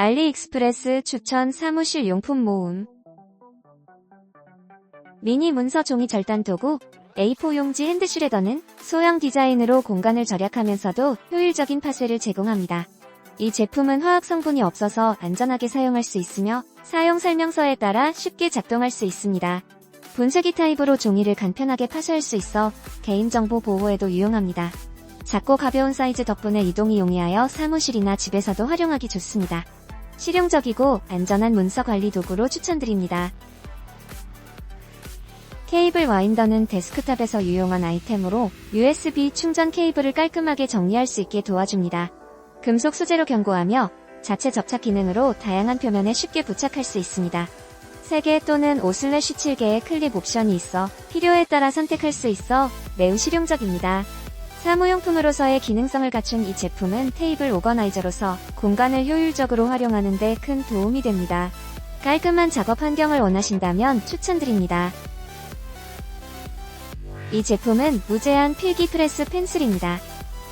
알리익스프레스 추천 사무실 용품 모음 미니 문서 종이 절단 도구 A4 용지 핸드슈레더는 소형 디자인으로 공간을 절약하면서도 효율적인 파쇄를 제공합니다. 이 제품은 화학 성분이 없어서 안전하게 사용할 수 있으며 사용 설명서에 따라 쉽게 작동할 수 있습니다. 분쇄기 타입으로 종이를 간편하게 파쇄할 수 있어 개인정보 보호에도 유용합니다. 작고 가벼운 사이즈 덕분에 이동이 용이하여 사무실이나 집에서도 활용하기 좋습니다. 실용적이고 안전한 문서 관리 도구로 추천드립니다. 케이블 와인더는 데스크탑에서 유용한 아이템으로 USB 충전 케이블을 깔끔하게 정리할 수 있게 도와줍니다. 금속 소재로 견고하며 자체 접착 기능으로 다양한 표면에 쉽게 부착할 수 있습니다. 3개 또는 5/7개의 클립 옵션이 있어 필요에 따라 선택할 수 있어 매우 실용적입니다. 사무용품으로서의 기능성을 갖춘 이 제품은 테이블 오거나이저로서 공간을 효율적으로 활용하는 데 큰 도움이 됩니다. 깔끔한 작업 환경을 원하신다면 추천드립니다. 이 제품은 무제한 필기 프레스 펜슬입니다.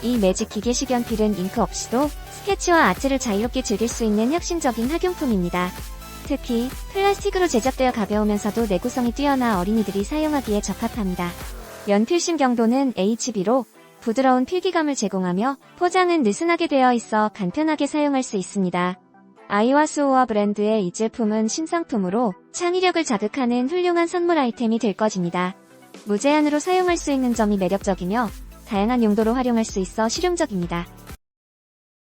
이 매직 기계식 연필은 잉크 없이도 스케치와 아트를 자유롭게 즐길 수 있는 혁신적인 학용품입니다. 특히 플라스틱으로 제작되어 가벼우면서도 내구성이 뛰어나 어린이들이 사용하기에 적합합니다. 연필심 경도는 HB로 부드러운 필기감을 제공하며 포장은 느슨하게 되어 있어 간편하게 사용할 수 있습니다. 아이와 수호와 브랜드의 이 제품은 신상품으로 창의력을 자극하는 훌륭한 선물 아이템이 될 것입니다. 무제한으로 사용할 수 있는 점이 매력적이며 다양한 용도로 활용할 수 있어 실용적입니다.